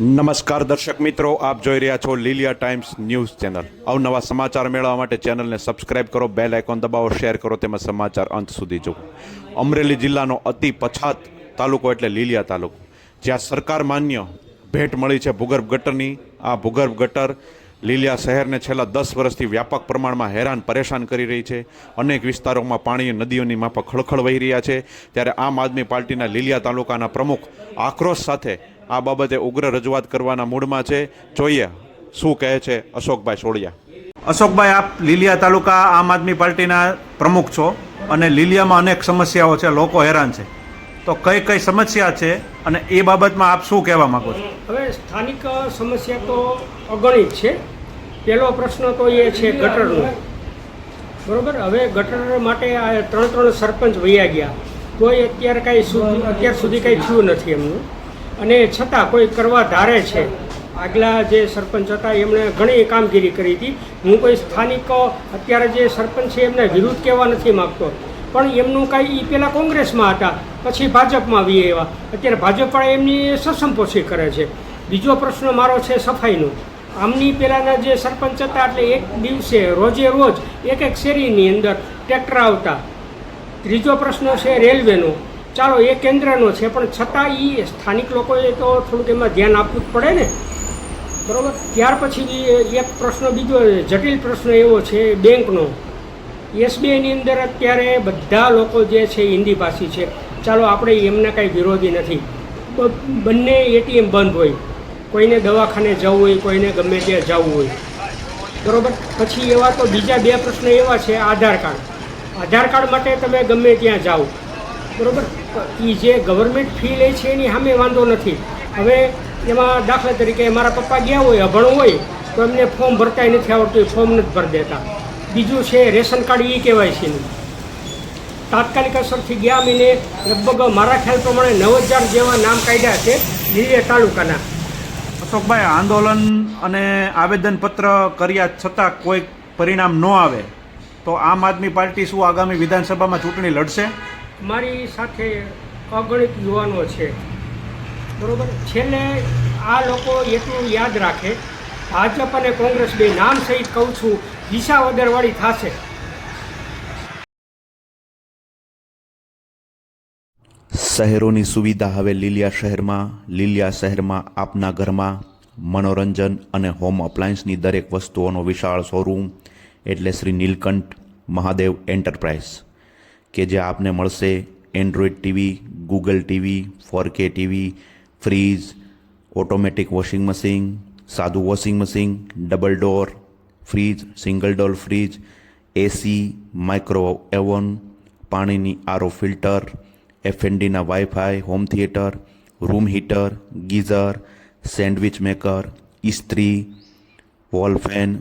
નમસ્કાર દર્શક મિત્રો, આપ જોઈ રહ્યા છો લીલિયા ટાઈમ્સ ન્યૂઝ ચેનલ. અવનવા સમાચાર મેળવવા માટે ચેનલને સબસ્ક્રાઇબ કરો, બેલ આઇકોન દબાવો, શેર કરો, તેમજ સમાચાર અંત સુધી જુઓ. અમરેલી જિલ્લાનો અતિ પછાત તાલુકો એટલે લીલિયા તાલુકો. જ્યાં સરકાર માન્ય ભેટ મળી છે ભૂગર્ભ ગટરની. આ ભૂગર્ભ ગટર લીલિયા શહેરને છેલ્લા દસ વર્ષથી વ્યાપક પ્રમાણમાં હેરાન પરેશાન કરી રહી છે. અનેક વિસ્તારોમાં પાણી નદીઓની માફક ખળખળ વહી રહ્યા છે. ત્યારે આમ આદમી પાર્ટીના લીલિયા તાલુકાના પ્રમુખ આક્રોશ સાથે આ બાબતે ઉગ્ર રજૂઆત કરવાના મૂડમાં છે. જોઈએ શું કહે છે અશોકભાઈ સોળિયા. અશોકભાઈ આપ લીલિયા તાલુકા આમ આદમી પાર્ટીના પ્રમુખ છો અને લીલિયામાં અનેક સમસ્યાઓ છે લોકો હેરાન છે. તો કઈ કઈ સમસ્યા છે અને એ બાબતમાં આપ શું કહેવા માંગો છો? હવે સ્થાનિક સમસ્યા તો અગણિત છે. પહેલો પ્રશ્ન તો એ છે ગટરનો. બરોબર? હવે ગટર માટે આ ત્રણ ત્રણ સરપંચ વૈયા ગયા. કોઈ અત્યારે કાંઈ અત્યાર સુધી કાંઈ થયું નથી એમનું. અને છતાં કોઈ કરવા ધારે છે. આગલા જે સરપંચ હતા, એમણે ઘણી કામગીરી કરી હતી. હું કોઈ સ્થાનિક, અત્યારે જે સરપંચ છે, એમને વિરુદ્ધ કહેવા નથી માગતો. પણ એમનું કાંઈ એ પહેલાં કોંગ્રેસમાં હતા, પછી ભાજપમાં આવી એવા. અત્યારે ભાજપવાળા એમની સસંપોષી કરે છે. બીજો પ્રશ્ન મારો છે સફાઈનો. આમની પહેલાંના જે સરપંચ હતા, એટલે એક દિવસે, રોજે રોજ એક એક શેરીની અંદર ટ્રેક્ટર આવતા. ત્રીજો પ્રશ્ન છે રેલવેનો. ચાલો, એ કેન્દ્રનો છે, પણ છતાં એ સ્થાનિક લોકોએ તો થોડુંક એમાં ધ્યાન આપવું જ પડે ને. બરાબર? ત્યાર પછી એક પ્રશ્ન, બીજો જટિલ પ્રશ્ન એવો છે, બેંકનો. એસબીઆઈની અંદર અત્યારે બધા લોકો જે છે હિન્દી ભાષી છે. ચાલો, આપણે એમના કાંઈ વિરોધી નથી. બંને એટીએમ બંધ હોય. કોઈને દવાખાને જવું હોય, કોઈને ગમે ત્યાં જવું હોય. બરાબર? પછી એવા તો બીજા બે પ્રશ્ન એવા છે, આધાર કાર્ડ. આધાર કાર્ડ માટે તમે ગમે ત્યાં જાઓ. બરોબર? એ જે ગવર્મેન્ટ ફી લે છે એની સામે વાંધો નથી. હવે એમાં દાખલા તરીકે મારા પપ્પા ગયા હોય, અભણ હોય, તો એમને ફોર્મ ભરતાય નથી આવડતું, એ ફોર્મ નથી ભરી દેતા. બીજું છે રેશન કાર્ડ એ કહેવાય છે એનું. તાત્કાલિક અસરથી ગયા મહિને લગભગ મારા ખ્યાલ પ્રમાણે નવ હજાર જેવા નામ કાઢ્યા છે લીલિયા તાલુકાના. અશોકભાઈ, આંદોલન અને આવેદનપત્ર કર્યા છતાં કોઈ પરિણામ ન આવે. તો આમ આદમી પાર્ટી શું આગામી વિધાનસભામાં ચૂંટણી લડશે? મારી સાથે અગણિત યુવાનો છે. બરાબર? છેલ્લે આ લોકો એટલું યાદ રાખે. ભાજપ અને કોંગ્રેસ બે નામ સહિત કહું છું દિશા વગરવાળી થશે. શહેરોની સુવિધા હવે લીલિયા શહેરમાં લીલિયા શહેરમાં, આપના ઘરમાં, મનોરંજન અને હોમ અપ્લાયન્સની દરેક વસ્તુઓનો વિશાળ શોરૂમ એટલે શ્રી નીલકંઠ મહાદેવ એન્ટરપ્રાઇઝ કે જે આપને મળશે Android TV Google TV four K TV fridge automatic washing machine સાદું washing machine double door fridge single door fridge AC micro oven પાણીની RO filter એફએનડીના wifi home theatre room heater geyser sandwich maker ઇસ્ત્રી wall fan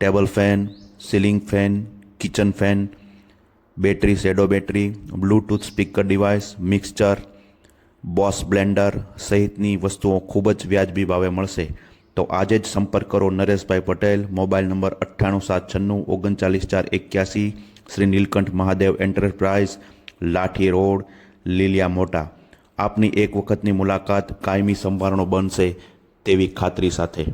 table fan ceiling fan kitchen fan battery shadow battery Bluetooth speaker device mixture boss blender સહિતની વસ્તુઓ ખૂબ જ વ્યાજબી ભાવે મળશે. તો આજે જ સંપર્ક કરો નરેશભાઈ પટેલ, મોબાઈલ નંબર અઠ્ઠાણું સાત છન્નું, ઓગણચાલીસ ચાર એક્યાસી, શ્રી નીલકંઠ મહાદેવ એન્ટરપ્રાઇઝ, લાઠી રોડ, લીલિયા મોટા. આપની એક વખતની મુલાકાત કાયમી સંભારણો બનશે તેવી ખાતરી સાથે.